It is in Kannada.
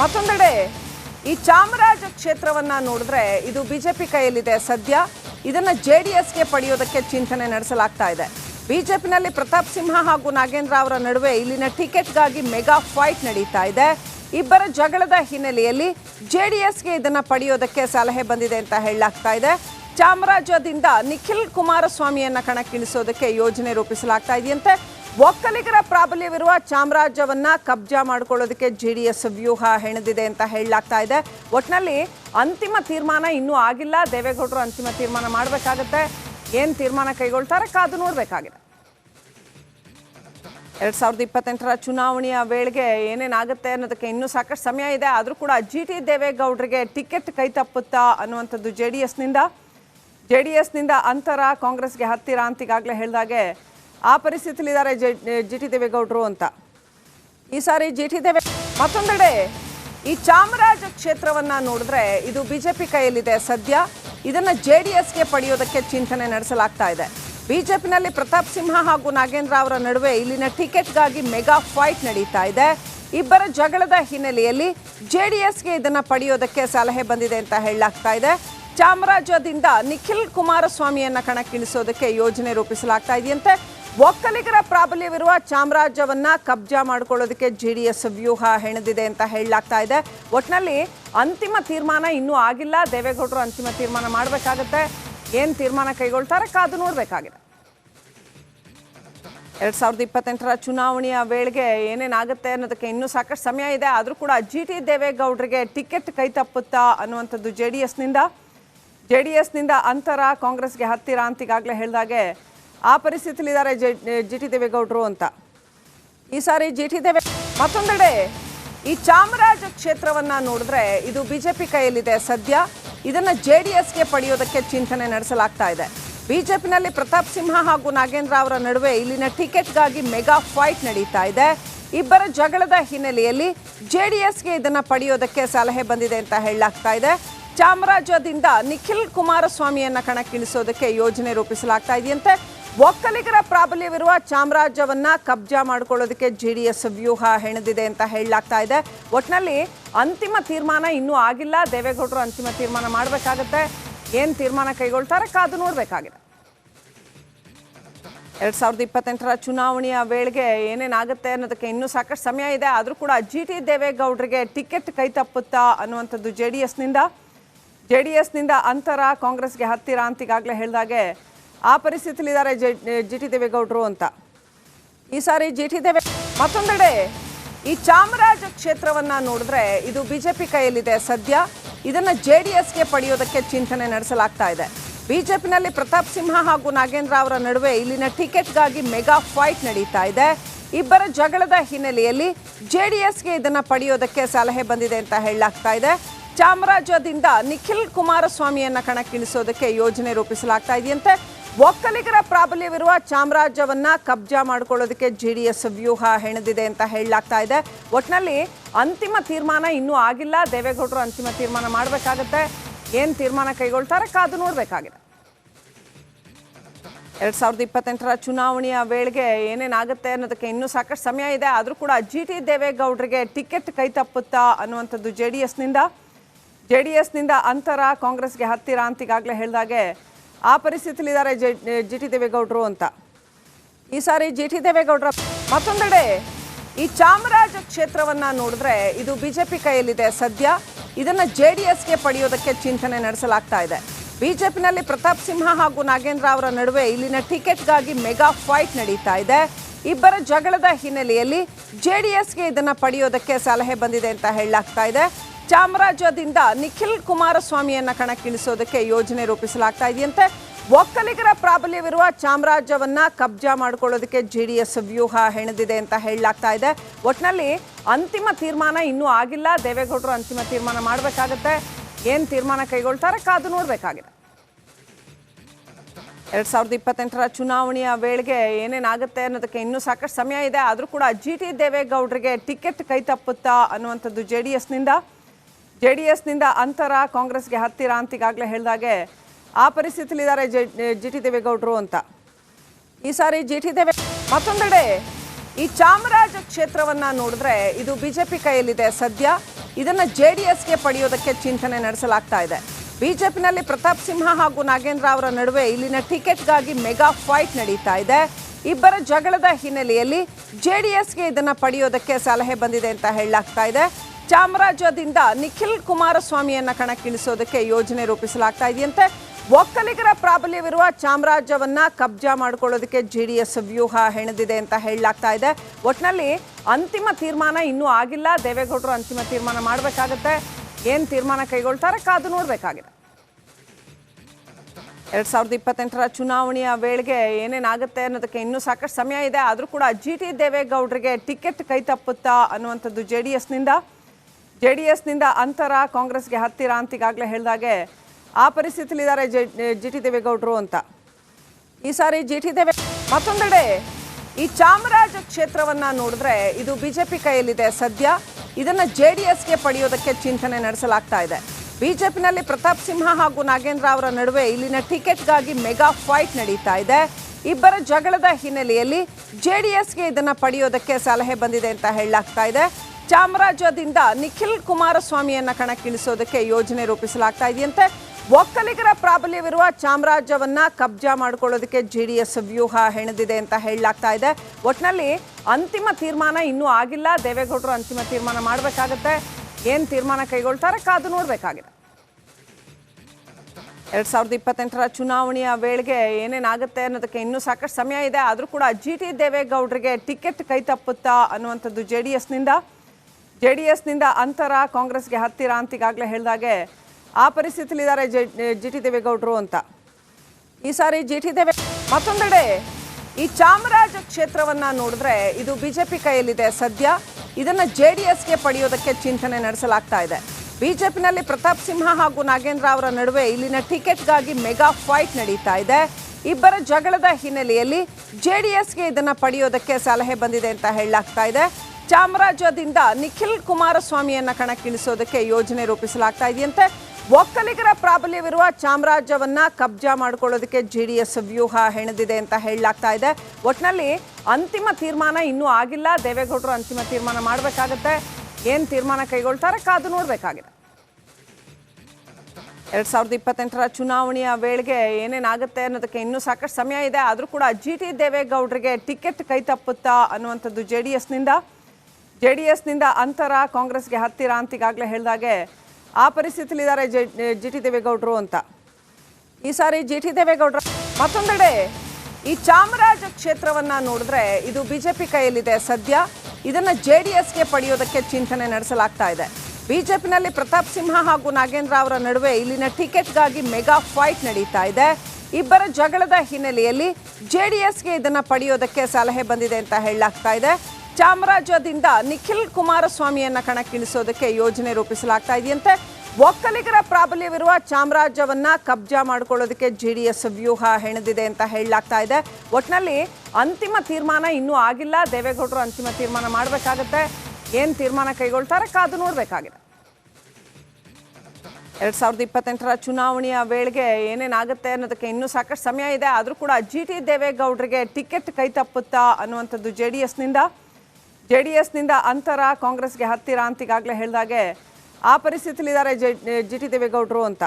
ಮತ್ತೊಂದೆಡೆ, ಈ ಚಾಮರಾಜ ಕ್ಷೇತ್ರವನ್ನ ನೋಡಿದ್ರೆ ಇದು ಬಿಜೆಪಿ ಕೈಯಲ್ಲಿದೆ ಸದ್ಯ. ಇದನ್ನ ಜೆ ಡಿ ಎಸ್ಗೆ ಪಡೆಯೋದಕ್ಕೆ ಚಿಂತನೆ ನಡೆಸಲಾಗ್ತಾ ಇದೆ. ಬಿಜೆಪಿನಲ್ಲಿ ಪ್ರತಾಪ್ ಸಿಂಹ ಹಾಗೂ ನಾಗೇಂದ್ರ ಅವರ ನಡುವೆ ಇಲ್ಲಿನ ಟಿಕೆಟ್ಗಾಗಿ ಮೆಗಾ ಫೈಟ್ ನಡೀತಾ ಇದೆ. ಇಬ್ಬರ ಜಗಳದ ಹಿನ್ನೆಲೆಯಲ್ಲಿ ಜೆ ಡಿ ಎಸ್ಗೆ ಇದನ್ನ ಪಡೆಯೋದಕ್ಕೆ ಸಲಹೆ ಬಂದಿದೆ ಅಂತ ಹೇಳಲಾಗ್ತಾ ಇದೆ. ಚಾಮರಾಜದಿಂದ ನಿಖಿಲ್ ಕುಮಾರಸ್ವಾಮಿಯನ್ನ ಕಣಕ್ಕಿಳಿಸೋದಕ್ಕೆ ಯೋಜನೆ ರೂಪಿಸಲಾಗ್ತಾ ಇದೆಯಂತೆ. ಒಕ್ಕಲಿಗರ ಪ್ರಾಬಲ್ಯವಿರುವ ಚಾಮರಾಜ್ಯವನ್ನ ಕಬ್ಜಾ ಮಾಡ್ಕೊಳ್ಳೋದಕ್ಕೆ ಎಸ್ ವ್ಯೂಹ ಹೆಣೆದಿದೆ ಅಂತ ಹೇಳಲಾಗ್ತಾ ಇದೆ. ಒಟ್ನಲ್ಲಿ ಅಂತಿಮ ತೀರ್ಮಾನ ಇನ್ನೂ ಆಗಿಲ್ಲ. ದೇವೇಗೌಡರು ಅಂತಿಮ ತೀರ್ಮಾನ ಮಾಡಬೇಕಾಗತ್ತೆ. ಏನು ತೀರ್ಮಾನ ಕೈಗೊಳ್ತಾರೆ ಕಾದು ನೋಡಬೇಕಾಗಿದೆ. ಎರಡ್ ಸಾವಿರದ ಇಪ್ಪತ್ತೆಂಟರ ಚುನಾವಣೆಯ ವೇಳೆಗೆ ಏನೇನಾಗುತ್ತೆ ಅನ್ನೋದಕ್ಕೆ ಇನ್ನೂ ಸಾಕಷ್ಟು ಸಮಯ ಇದೆ. ಆದರೂ ಕೂಡ ಜಿ ಟಿ ದೇವೇಗೌಡರಿಗೆ ಟಿಕೆಟ್ ಕೈ ತಪ್ಪುತ್ತಾ ಅನ್ನುವಂಥದ್ದು ಜೆ ಡಿ ಎಸ್ನಿಂದ ಜೆ ಡಿ ಎಸ್ನಿಂದ ಅಂತರ ಕಾಂಗ್ರೆಸ್ಗೆ ಹತ್ತಿರ ಅಂತ ಈಗಾಗಲೇ ಹೇಳಿದಾಗೆ ಆ ಪರಿಸ್ಥಿತಿಲಿದ್ದಾರೆ ಜಿ ಟಿ ದೇವೇಗೌಡರು ಅಂತ. ಈ ಸಾರಿ ಜಿ ಟಿ ದೇವೇ ಮತ್ತೊಂದೆಡೆ, ಈ ಚಾಮರಾಜ ಕ್ಷೇತ್ರವನ್ನ ನೋಡಿದ್ರೆ ಇದು ಬಿಜೆಪಿ ಕೈಯಲ್ಲಿದೆ ಸದ್ಯ. ಇದನ್ನ ಜೆ ಡಿ ಎಸ್ಗೆ ಪಡೆಯೋದಕ್ಕೆ ಚಿಂತನೆ ನಡೆಸಲಾಗ್ತಾ ಇದೆ. ಬಿಜೆಪಿನಲ್ಲಿ ಪ್ರತಾಪ್ ಸಿಂಹ ಹಾಗೂ ನಾಗೇಂದ್ರ ಅವರ ನಡುವೆ ಇಲ್ಲಿನ ಟಿಕೆಟ್ಗಾಗಿ ಮೆಗಾ ಫೈಟ್ ನಡೀತಾ ಇದೆ. ಇಬ್ಬರ ಜಗಳದ ಹಿನ್ನೆಲೆಯಲ್ಲಿ ಜೆಡಿಎಸ್ಗೆ ಇದನ್ನ ಪಡೆಯೋದಕ್ಕೆ ಸಲಹೆ ಬಂದಿದೆ ಅಂತ ಹೇಳಲಾಗ್ತಾ ಇದೆ. ಚಾಮರಾಜದಿಂದ ನಿಖಿಲ್ ಕುಮಾರಸ್ವಾಮಿಯನ್ನ ಕಣಕ್ಕಿಳಿಸೋದಕ್ಕೆ ಯೋಜನೆ ರೂಪಿಸಲಾಗ್ತಾ ಇದೆಯಂತೆ. ಒಕ್ಕಲಿಗರ ಪ್ರಾಬಲ್ಯವಿರುವ ಚಾಮರಾಜ್ಯವನ್ನ ಕಬ್ಜಾ ಮಾಡ್ಕೊಳ್ಳೋದಕ್ಕೆ ಎಸ್ ವ್ಯೂಹ ಹೆಣೆದಿದೆ ಅಂತ ಹೇಳಲಾಗ್ತಾ ಇದೆ. ಒಟ್ಟಿನಲ್ಲಿ ಅಂತಿಮ ತೀರ್ಮಾನ ಇನ್ನೂ ಆಗಿಲ್ಲ. ದೇವೇಗೌಡರು ಅಂತಿಮ ತೀರ್ಮಾನ ಮಾಡಬೇಕಾಗತ್ತೆ. ಏನು ತೀರ್ಮಾನ ಕೈಗೊಳ್ತಾರೆ ಕಾದು ನೋಡಬೇಕಾಗಿದೆ. ಎರಡ್ ಸಾವಿರದ ಇಪ್ಪತ್ತೆಂಟರ ಚುನಾವಣೆಯ ವೇಳೆಗೆ ಏನೇನಾಗುತ್ತೆ ಅನ್ನೋದಕ್ಕೆ ಇನ್ನೂ ಸಾಕಷ್ಟು ಸಮಯ ಇದೆ. ಆದರೂ ಕೂಡ ಜಿ ಟಿ ದೇವೇಗೌಡರಿಗೆ ಟಿಕೆಟ್ ಕೈ ತಪ್ಪುತ್ತಾ ಅನ್ನುವಂಥದ್ದು ಜೆ ಡಿ ಎಸ್ನಿಂದ ಜೆ ಡಿ ಎಸ್ನಿಂದ ಅಂತರ ಕಾಂಗ್ರೆಸ್ಗೆ ಹತ್ತಿರ ಅಂತ ಈಗಾಗಲೇ ಹೇಳಿದಾಗೆ ಆ ಪರಿಸ್ಥಿತಿಲಿದ್ದಾರೆ ಜಿ ಟಿ ದೇವೇಗೌಡರು ಅಂತ. ಈ ಸಾರಿ ಜಿ ಟಿ ದೇವೇ ಮತ್ತೊಂದೆಡೆ, ಈ ಚಾಮರಾಜ ಕ್ಷೇತ್ರವನ್ನ ನೋಡಿದ್ರೆ ಇದು ಬಿಜೆಪಿ ಕೈಯಲ್ಲಿದೆ ಸದ್ಯ. ಇದನ್ನ ಜೆ ಡಿ ಎಸ್ಗೆ ಪಡೆಯೋದಕ್ಕೆ ಚಿಂತನೆ ನಡೆಸಲಾಗ್ತಾ ಇದೆ. ಬಿಜೆಪಿನಲ್ಲಿ ಪ್ರತಾಪ್ ಸಿಂಹ ಹಾಗೂ ನಾಗೇಂದ್ರ ಅವರ ನಡುವೆ ಇಲ್ಲಿನ ಟಿಕೆಟ್ಗಾಗಿ ಮೆಗಾ ಫೈಟ್ ನಡೀತಾ ಇದೆ. ಇಬ್ಬರ ಜಗಳದ ಹಿನ್ನೆಲೆಯಲ್ಲಿ ಜೆ ಡಿ ಎಸ್ಗೆ ಇದನ್ನ ಪಡೆಯೋದಕ್ಕೆ ಸಲಹೆ ಬಂದಿದೆ ಅಂತ ಹೇಳಲಾಗ್ತಾ ಇದೆ. ಚಾಮರಾಜದಿಂದ ನಿಖಿಲ್ ಕುಮಾರಸ್ವಾಮಿಯನ್ನ ಕಣಕ್ಕಿಳಿಸೋದಕ್ಕೆ ಯೋಜನೆ ರೂಪಿಸಲಾಗ್ತಾ ಇದೆಯಂತೆ. ಒಕ್ಕಲಿಗರ ಪ್ರಾಬಲ್ಯವಿರುವ ಚಾಮರಾಜ್ಯವನ್ನ ಕಬ್ಜಾ ಮಾಡ್ಕೊಳ್ಳೋದಕ್ಕೆ ಎಸ್ ವ್ಯೂಹ ಹೆಣೆದಿದೆ ಅಂತ ಹೇಳಲಾಗ್ತಾ ಇದೆ. ಒಟ್ಟಿನಲ್ಲಿ ಅಂತಿಮ ತೀರ್ಮಾನ ಇನ್ನೂ ಆಗಿಲ್ಲ. ದೇವೇಗೌಡರು ಅಂತಿಮ ತೀರ್ಮಾನ ಮಾಡಬೇಕಾಗತ್ತೆ. ಏನು ತೀರ್ಮಾನ ಕೈಗೊಳ್ತಾರೆ ಕಾದು ನೋಡಬೇಕಾಗಿದೆ. ಎರಡ್ ಸಾವಿರದ ಇಪ್ಪತ್ತೆಂಟರ ಚುನಾವಣೆಯ ವೇಳೆಗೆ ಏನೇನಾಗುತ್ತೆ ಅನ್ನೋದಕ್ಕೆ ಇನ್ನೂ ಸಾಕಷ್ಟು ಸಮಯ ಇದೆ. ಆದರೂ ಕೂಡ ಜಿ ಟಿ ದೇವೇಗೌಡರಿಗೆ ಟಿಕೆಟ್ ಕೈ ತಪ್ಪುತ್ತಾ ಅನ್ನುವಂಥದ್ದು ಜೆ ಡಿ ಎಸ್ನಿಂದ ಜೆ ಡಿ ಎಸ್ನಿಂದ ಅಂತರ ಕಾಂಗ್ರೆಸ್ಗೆ ಹತ್ತಿರ ಅಂತ ಈಗಾಗಲೇ ಹೇಳಿದಾಗೆ ಆ ಪರಿಸ್ಥಿತಿಲಿದ್ದಾರೆ ಜಿ ಟಿ ದೇವೇಗೌಡರು ಅಂತ. ಈ ಸಾರಿ ಜಿ ಟಿ ದೇವೇ ಮತ್ತೊಂದೆಡೆ, ಈ ಚಾಮರಾಜ ಕ್ಷೇತ್ರವನ್ನ ನೋಡಿದ್ರೆ ಇದು ಬಿಜೆಪಿ ಕೈಯಲ್ಲಿದೆ ಸದ್ಯ. ಇದನ್ನ ಜೆ ಡಿ ಎಸ್ಗೆ ಪಡೆಯೋದಕ್ಕೆ ಚಿಂತನೆ ನಡೆಸಲಾಗ್ತಾ ಇದೆ. ಬಿಜೆಪಿನಲ್ಲಿ ಪ್ರತಾಪ್ ಸಿಂಹ ಹಾಗೂ ನಾಗೇಂದ್ರ ಅವರ ನಡುವೆ ಇಲ್ಲಿನ ಟಿಕೆಟ್ಗಾಗಿ ಮೆಗಾ ಫೈಟ್ ನಡೀತಾ ಇದೆ. ಇಬ್ಬರ ಜಗಳದ ಹಿನ್ನೆಲೆಯಲ್ಲಿ ಜೆಡಿಎಸ್ಗೆ ಇದನ್ನ ಪಡೆಯೋದಕ್ಕೆ ಸಲಹೆ ಬಂದಿದೆ ಅಂತ ಹೇಳಲಾಗ್ತಾ ಇದೆ. ಚಾಮರಾಜದಿಂದ ನಿಖಿಲ್ ಕುಮಾರಸ್ವಾಮಿಯನ್ನ ಕಣಕ್ಕಿಳಿಸೋದಕ್ಕೆ ಯೋಜನೆ ರೂಪಿಸಲಾಗ್ತಾ ಇದೆಯಂತೆ. ಒಕ್ಕಲಿಗರ ಪ್ರಾಬಲ್ಯವಿರುವ ಚಾಮರಾಜ್ಯವನ್ನ ಕಬ್ಜಾ ಮಾಡ್ಕೊಳ್ಳೋದಕ್ಕೆ ಎಸ್ ವ್ಯೂಹ ಹೆಣೆದಿದೆ ಅಂತ ಹೇಳಲಾಗ್ತಾ ಇದೆ. ಒಟ್ಟಿನಲ್ಲಿ ಅಂತಿಮ ತೀರ್ಮಾನ ಇನ್ನೂ ಆಗಿಲ್ಲ. ದೇವೇಗೌಡರು ಅಂತಿಮ ತೀರ್ಮಾನ ಮಾಡಬೇಕಾಗತ್ತೆ. ಏನು ತೀರ್ಮಾನ ಕೈಗೊಳ್ತಾರೆ ಕಾದು ನೋಡಬೇಕಾಗಿದೆ. ಎರಡ್ ಸಾವಿರದ ಇಪ್ಪತ್ತೆಂಟರ ಚುನಾವಣೆಯ ವೇಳೆಗೆ ಏನೇನಾಗುತ್ತೆ ಅನ್ನೋದಕ್ಕೆ ಇನ್ನೂ ಸಾಕಷ್ಟು ಸಮಯ ಇದೆ. ಆದರೂ ಕೂಡ ಜಿ ಟಿ ದೇವೇಗೌಡರಿಗೆ ಟಿಕೆಟ್ ಕೈ ತಪ್ಪುತ್ತಾ ಅನ್ನುವಂಥದ್ದು ಜೆ ಡಿ ಎಸ್ನಿಂದ. ಜೆ ಡಿ ಎಸ್ನಿಂದ ಅಂತರ ಕಾಂಗ್ರೆಸ್ಗೆ ಹತ್ತಿರ ಅಂತ ಈಗಾಗಲೇ ಹೇಳಿದಾಗೆ ಆ ಪರಿಸ್ಥಿತಿಲಿದ್ದಾರೆ ಜಿ ಟಿ ದೇವೇಗೌಡರು ಅಂತ. ಈ ಸಾರಿ ಜಿ ಟಿ ದೇವೇಗೌಡರ ಮತ್ತೊಂದೆಡೆ ಈ ಚಾಮರಾಜ ಕ್ಷೇತ್ರವನ್ನ ನೋಡಿದ್ರೆ ಇದು ಬಿಜೆಪಿ ಕೈಯಲ್ಲಿದೆ ಸದ್ಯ. ಇದನ್ನ ಜೆ ಡಿ ಎಸ್ಗೆ ಪಡೆಯೋದಕ್ಕೆ ಚಿಂತನೆ ನಡೆಸಲಾಗ್ತಾ ಇದೆ. ಪಿನಲ್ಲಿ ಪ್ರತಾಪ್ ಸಿಂಹ ಹಾಗೂ ನಾಗೇಂದ್ರ ಅವರ ನಡುವೆ ಇಲ್ಲಿನ ಟಿಕೆಟ್ಗಾಗಿ ಮೆಗಾ ಫೈಟ್ ನಡೀತಾ ಇದೆ. ಇಬ್ಬರ ಜಗಳದ ಹಿನ್ನೆಲೆಯಲ್ಲಿ ಜೆ ಡಿ ಎಸ್ಗೆ ಇದನ್ನು ಪಡೆಯೋದಕ್ಕೆ ಸಲಹೆ ಬಂದಿದೆ ಅಂತ ಹೇಳಲಾಗ್ತಾ ಇದೆ. ಚಾಮರಾಜದಿಂದ ನಿಖಿಲ್ ಕುಮಾರಸ್ವಾಮಿಯನ್ನ ಕಣಕ್ಕಿಳಿಸೋದಕ್ಕೆ ಯೋಜನೆ ರೂಪಿಸಲಾಗ್ತಾ ಇದೆಯಂತೆ. ಒಕ್ಕಲಿಗರ ಪ್ರಾಬಲ್ಯವಿರುವ ಚಾಮರಾಜವನ್ನ ಕಬ್ಜಾ ಮಾಡಿಕೊಳ್ಳೋದಕ್ಕೆ ಜೆ ಡಿ ಎಸ್ ವ್ಯೂಹ ಹೆಣೆದಿದೆ ಅಂತ ಹೇಳಲಾಗ್ತಾ ಇದೆ. ಒಟ್ನಲ್ಲಿ ಅಂತಿಮ ತೀರ್ಮಾನ ಇನ್ನೂ ಆಗಿಲ್ಲ. ದೇವೇಗೌಡರು ಅಂತಿಮ ತೀರ್ಮಾನ ಮಾಡಬೇಕಾಗತ್ತೆ. ಏನು ತೀರ್ಮಾನ ಕೈಗೊಳ್ತಾರೆ ಕಾದು ನೋಡಬೇಕಾಗಿದೆ. ಎರಡ್ ಸಾವಿರದ ಇಪ್ಪತ್ತೆಂಟರ ಚುನಾವಣೆಯ ವೇಳೆಗೆ ಏನೇನಾಗುತ್ತೆ ಅನ್ನೋದಕ್ಕೆ ಇನ್ನೂ ಸಾಕಷ್ಟು ಸಮಯ ಇದೆ. ಆದರೂ ಕೂಡ ಜಿ ಟಿ ದೇವೇಗೌಡರಿಗೆ ಟಿಕೆಟ್ ಕೈ ತಪ್ಪುತ್ತಾ ಅನ್ನುವಂಥದ್ದು ಜೆ ಡಿ ಎಸ್ನಿಂದ ಜೆ ಡಿ ಎಸ್ನಿಂದ ಅಂತರ, ಕಾಂಗ್ರೆಸ್ಗೆ ಹತ್ತಿರ ಅಂತ ಈಗಾಗಲೇ ಹೇಳಿದಾಗೆ, ಆ ಪರಿಸ್ಥಿತಿಲಿದ್ದಾರೆ ಜಿ ಟಿ ದೇವೇಗೌಡರು ಅಂತ. ಈ ಸಾರಿ ಜಿ ಟಿ ದೇವೇ, ಮತ್ತೊಂದೆಡೆ, ಈ ಚಾಮರಾಜ ಕ್ಷೇತ್ರವನ್ನು ನೋಡಿದ್ರೆ ಇದು ಬಿ ಜೆ ಪಿ ಕೈಯಲ್ಲಿದೆ ಸದ್ಯ. ಇದನ್ನು ಜೆ ಡಿ ಎಸ್ಗೆ ಪಡೆಯೋದಕ್ಕೆ ಚಿಂತನೆ ನಡೆಸಲಾಗ್ತಾ ಇದೆ. ಪಿನಲ್ಲಿ ಪ್ರತಾಪ್ ಸಿಂಹ ಹಾಗೂ ನಾಗೇಂದ್ರ ಅವರ ನಡುವೆ ಇಲ್ಲಿನ ಟಿಕೆಟ್ಗಾಗಿ ಮೆಗಾ ಫೈಟ್ ನಡೀತಾ ಇದೆ. ಇಬ್ಬರ ಜಗಳದ ಹಿನ್ನೆಲೆಯಲ್ಲಿ ಜೆ ಡಿ ಎಸ್ಗೆ ಇದನ್ನು ಪಡೆಯೋದಕ್ಕೆ ಸಲಹೆ ಬಂದಿದೆ ಅಂತ ಹೇಳಲಾಗ್ತಾ ಇದೆ. ಚಾಮರಾಜದಿಂದ ನಿಖಿಲ್ ಕುಮಾರಸ್ವಾಮಿಯನ್ನ ಕಣಕ್ಕಿಳಿಸೋದಕ್ಕೆ ಯೋಜನೆ ರೂಪಿಸಲಾಗ್ತಾ ಇದೆಯಂತೆ. ಒಕ್ಕಲಿಗರ ಪ್ರಾಬಲ್ಯವಿರುವ ಚಾಮರಾಜವನ್ನ ಕಬ್ಜಾ ಮಾಡಿಕೊಳ್ಳೋದಕ್ಕೆ ಜೆ ಡಿ ಎಸ್ ವ್ಯೂಹ ಹೆಣೆದಿದೆ ಅಂತ ಹೇಳಲಾಗ್ತಾ ಇದೆ. ಒಟ್ಟಿನಲ್ಲಿ ಅಂತಿಮ ತೀರ್ಮಾನ ಇನ್ನೂ ಆಗಿಲ್ಲ. ದೇವೇಗೌಡರು ಅಂತಿಮ ತೀರ್ಮಾನ ಮಾಡಬೇಕಾಗತ್ತೆ. ಏನು ತೀರ್ಮಾನ ಕೈಗೊಳ್ತಾರೆ ಕಾದು ನೋಡಬೇಕಾಗಿದೆ. ಎರಡ್ ಸಾವಿರದ ಇಪ್ಪತ್ತೆಂಟರ ಚುನಾವಣೆಯ ವೇಳೆಗೆ ಏನೇನಾಗುತ್ತೆ ಅನ್ನೋದಕ್ಕೆ ಇನ್ನೂ ಸಾಕಷ್ಟು ಸಮಯ ಇದೆ. ಆದರೂ ಕೂಡ ಜಿ ಟಿ ದೇವೇಗೌಡರಿಗೆ ಟಿಕೆಟ್ ಕೈ ತಪ್ಪುತ್ತಾ ಅನ್ನುವಂಥದ್ದು ಜೆ ಡಿ ಎಸ್ನಿಂದ ಜೆ ಡಿ ಎಸ್ನಿಂದ ಅಂತರ, ಕಾಂಗ್ರೆಸ್ಗೆ ಹತ್ತಿರ ಅಂತ ಈಗಾಗಲೇ ಹೇಳಿದಾಗೆ, ಆ ಪರಿಸ್ಥಿತಿಲಿದ್ದಾರೆ ಜಿ ಟಿ ದೇವೇಗೌಡರು ಅಂತ. ಈ ಸಾರಿ ಜಿ ಟಿ ದೇವೇ, ಮತ್ತೊಂದೆಡೆ, ಈ ಚಾಮರಾಜ ಕ್ಷೇತ್ರವನ್ನು ನೋಡಿದ್ರೆ ಇದು ಬಿ ಜೆ ಪಿ ಕೈಯಲ್ಲಿದೆ ಸದ್ಯ. ಇದನ್ನು ಜೆ ಡಿ ಎಸ್ಗೆ ಪಡೆಯೋದಕ್ಕೆ ಚಿಂತನೆ ನಡೆಸಲಾಗ್ತಾ ಇದೆ. ಪಿನಲ್ಲಿ ಪ್ರತಾಪ್ ಸಿಂಹ ಹಾಗೂ ನಾಗೇಂದ್ರ ಅವರ ನಡುವೆ ಇಲ್ಲಿನ ಟಿಕೆಟ್ಗಾಗಿ ಮೆಗಾ ಫೈಟ್ ನಡೀತಾ ಇದೆ. ಇಬ್ಬರ ಜಗಳದ ಹಿನ್ನೆಲೆಯಲ್ಲಿ ಜೆ ಡಿ ಎಸ್ಗೆ ಇದನ್ನು ಪಡೆಯೋದಕ್ಕೆ ಸಲಹೆ ಬಂದಿದೆ ಅಂತ ಹೇಳಲಾಗ್ತಾ ಇದೆ. ಚಾಮರಾಜದಿಂದ ನಿಖಿಲ್ ಕುಮಾರಸ್ವಾಮಿಯನ್ನ ಕಣಕ್ಕಿಳಿಸೋದಕ್ಕೆ ಯೋಜನೆ ರೂಪಿಸಲಾಗ್ತಾ ಇದೆಯಂತೆ. ಒಕ್ಕಲಿಗರ ಪ್ರಾಬಲ್ಯವಿರುವ ಚಾಮರಾಜವನ್ನ ಕಬ್ಜಾ ಮಾಡಿಕೊಳ್ಳೋದಕ್ಕೆ ಜೆ ಡಿ ಎಸ್ ವ್ಯೂಹ ಹೆಣೆದಿದೆ ಅಂತ ಹೇಳಲಾಗ್ತಾ ಇದೆ. ಒಟ್ಟಿನಲ್ಲಿ ಅಂತಿಮ ತೀರ್ಮಾನ ಇನ್ನೂ ಆಗಿಲ್ಲ. ದೇವೇಗೌಡರು ಅಂತಿಮ ತೀರ್ಮಾನ ಮಾಡಬೇಕಾಗತ್ತೆ. ಏನು ತೀರ್ಮಾನ ಕೈಗೊಳ್ತಾರೆ ಕಾದು ನೋಡಬೇಕಾಗಿದೆ. ಎರಡ್ ಸಾವಿರದ ಇಪ್ಪತ್ತೆಂಟರ ಚುನಾವಣೆಯ ವೇಳೆಗೆ ಏನೇನಾಗುತ್ತೆ ಅನ್ನೋದಕ್ಕೆ ಇನ್ನೂ ಸಾಕಷ್ಟು ಸಮಯ ಇದೆ. ಆದರೂ ಕೂಡ ಜಿ ಟಿ ದೇವೇಗೌಡರಿಗೆ ಟಿಕೆಟ್ ಕೈ ತಪ್ಪುತ್ತಾ ಅನ್ನುವಂಥದ್ದು ಜೆ ಡಿ ಎಸ್ನಿಂದ ಜೆ ಡಿ ಎಸ್ನಿಂದ ಅಂತರ, ಕಾಂಗ್ರೆಸ್ಗೆ ಹತ್ತಿರ ಅಂತ ಈಗಾಗಲೇ ಹೇಳಿದಾಗೆ, ಆ ಪರಿಸ್ಥಿತಿಲಿದ್ದಾರೆ ಜಿ ಟಿ ದೇವೇಗೌಡರು ಅಂತ. ಈ ಸಾರಿ ಜಿ ಟಿ ದೇವೇ, ಮತ್ತೊಂದೆಡೆ, ಈ ಚಾಮರಾಜ ಕ್ಷೇತ್ರವನ್ನ ನೋಡಿದ್ರೆ ಇದು ಬಿಜೆಪಿ ಕೈಯಲ್ಲಿದೆ ಸದ್ಯ. ಇದನ್ನು ಜೆ ಡಿ ಎಸ್ಗೆ ಪಡೆಯೋದಕ್ಕೆ ಚಿಂತನೆ ನಡೆಸಲಾಗ್ತಾ ಇದೆ. ಪಿನಲ್ಲಿ ಪ್ರತಾಪ್ ಸಿಂಹ ಹಾಗೂ ನಾಗೇಂದ್ರ ಅವರ ನಡುವೆ ಇಲ್ಲಿನ ಟಿಕೆಟ್ಗಾಗಿ ಮೆಗಾ ಫೈಟ್ ನಡೀತಾ ಇದೆ. ಇಬ್ಬರ ಜಗಳದ ಹಿನ್ನೆಲೆಯಲ್ಲಿ ಜೆ ಡಿ ಎಸ್ಗೆ ಇದನ್ನು ಪಡೆಯೋದಕ್ಕೆ ಸಲಹೆ ಬಂದಿದೆ ಅಂತ ಹೇಳಲಾಗ್ತಾ ಇದೆ. ಚಾಮರಾಜದಿಂದ ನಿಖಿಲ್ ಕುಮಾರಸ್ವಾಮಿಯನ್ನ ಕಣಕ್ಕಿಳಿಸೋದಕ್ಕೆ ಯೋಜನೆ ರೂಪಿಸಲಾಗ್ತಾ ಇದೆಯಂತೆ. ಒಕ್ಕಲಿಗರ ಪ್ರಾಬಲ್ಯವಿರುವ ಚಾಮರಾಜವನ್ನ ಕಬ್ಜಾ ಮಾಡ್ಕೊಳ್ಳೋದಕ್ಕೆ ಜೆಡಿಎಸ್ ವ್ಯೂಹ ಹೆಣೆದಿದೆ ಅಂತ ಹೇಳಲಾಗ್ತಾ ಇದೆ. ಒಟ್ಟಿನಲ್ಲಿ ಅಂತಿಮ ತೀರ್ಮಾನ ಇನ್ನೂ ಆಗಿಲ್ಲ. ದೇವೇಗೌಡರು ಅಂತಿಮ ತೀರ್ಮಾನ ಮಾಡಬೇಕಾಗತ್ತೆ. ಏನು ತೀರ್ಮಾನ ಕೈಗೊಳ್ತಾರೆ ಕಾದು ನೋಡಬೇಕಾಗಿದೆ. ಎರಡ್ ಸಾವಿರದ ಇಪ್ಪತ್ತೆಂಟರ ಚುನಾವಣೆಯ ವೇಳೆಗೆ ಏನೇನಾಗುತ್ತೆ ಅನ್ನೋದಕ್ಕೆ ಇನ್ನೂ ಸಾಕಷ್ಟು ಸಮಯ ಇದೆ. ಆದರೂ ಕೂಡ ಜಿ ಟಿ ದೇವೇಗೌಡರಿಗೆ ಟಿಕೆಟ್ ಕೈ ತಪ್ಪುತ್ತಾ ಅನ್ನುವಂಥದ್ದು ಜೆ ಡಿ ಎಸ್ನಿಂದ ಜೆ ಡಿ ಎಸ್ನಿಂದ ಅಂತರ, ಕಾಂಗ್ರೆಸ್ಗೆ ಹತ್ತಿರ ಅಂತ ಈಗಾಗಲೇ ಹೇಳಿದಾಗೆ, ಆ ಪರಿಸ್ಥಿತಿಲಿದ್ದಾರೆ ಜಿ ಟಿ ದೇವೇಗೌಡರು ಅಂತ. ಈ ಸಾರಿ ಜಿ ಟಿ ದೇವೇಗೌಡರ, ಮತ್ತೊಂದೆಡೆ, ಈ ಚಾಮರಾಜ ಕ್ಷೇತ್ರವನ್ನ ನೋಡಿದ್ರೆ ಇದು ಬಿಜೆಪಿ ಕೈಯಲ್ಲಿದೆ ಸದ್ಯ. ಇದನ್ನ ಜೆ ಡಿ ಎಸ್ಗೆ ಪಡೆಯೋದಕ್ಕೆ ಚಿಂತನೆ ನಡೆಸಲಾಗ್ತಾ ಇದೆ. ಪಿನಲ್ಲಿ ಪ್ರತಾಪ್ ಸಿಂಹ ಹಾಗೂ ನಾಗೇಂದ್ರ ಅವರ ನಡುವೆ ಇಲ್ಲಿನ ಟಿಕೆಟ್ಗಾಗಿ ಮೆಗಾ ಫೈಟ್ ನಡೀತಾ ಇದೆ. ಇಬ್ಬರ ಜಗಳದ ಹಿನ್ನೆಲೆಯಲ್ಲಿ ಜೆ ಡಿ ಎಸ್ಗೆ ಇದನ್ನು ಪಡೆಯೋದಕ್ಕೆ ಸಲಹೆ ಬಂದಿದೆ ಅಂತ ಹೇಳಲಾಗ್ತಾ ಇದೆ. ಚಾಮರಾಜದಿಂದ ನಿಖಿಲ್ ಕುಮಾರಸ್ವಾಮಿಯನ್ನ ಕಣಕ್ಕಿಳಿಸೋದಕ್ಕೆ ಯೋಜನೆ ರೂಪಿಸಲಾಗ್ತಾ ಇದೆಯಂತೆ. ಒಕ್ಕಲಿಗರ ಪ್ರಾಬಲ್ಯವಿರುವ ಚಾಮರಾಜವನ್ನ ಕಬ್ಜಾ ಮಾಡ್ಕೊಳ್ಳೋದಕ್ಕೆ ಜೆಡಿಎಸ್ ವ್ಯೂಹ ಹೆಣೆದಿದೆ ಅಂತ ಹೇಳಲಾಗ್ತಾ ಇದೆ. ಒಟ್ನಲ್ಲಿ ಅಂತಿಮ ತೀರ್ಮಾನ ಇನ್ನೂ ಆಗಿಲ್ಲ. ದೇವೇಗೌಡರು ಅಂತಿಮ ತೀರ್ಮಾನ ಮಾಡಬೇಕಾಗತ್ತೆ. ಏನು ತೀರ್ಮಾನ ಕೈಗೊಳ್ತಾರೆ ಕಾದು ನೋಡಬೇಕಾಗಿದೆ. ಎರಡ್ ಸಾವಿರದ ಇಪ್ಪತ್ತೆಂಟರ ಚುನಾವಣೆಯ ವೇಳೆಗೆ ಏನೇನಾಗುತ್ತೆ ಅನ್ನೋದಕ್ಕೆ ಇನ್ನೂ ಸಾಕಷ್ಟು ಸಮಯ ಇದೆ. ಆದರೂ ಕೂಡ ಜಿ ಟಿ ದೇವೇಗೌಡರಿಗೆ ಟಿಕೆಟ್ ಕೈ ತಪ್ಪುತ್ತಾ ಅನ್ನುವಂಥದ್ದು ಜೆ ಡಿ ಎಸ್ನಿಂದ ಜೆ ಡಿ ಎಸ್ನಿಂದ ಅಂತರ, ಕಾಂಗ್ರೆಸ್ಗೆ ಹತ್ತಿರ ಅಂತ ಈಗಾಗಲೇ ಹೇಳಿದಾಗೆ ಆ ಪರಿಸ್ಥಿತಿಲಿದ್ದಾರೆ ಜಿ ಟಿ ದೇವೇಗೌಡರು ಅಂತ.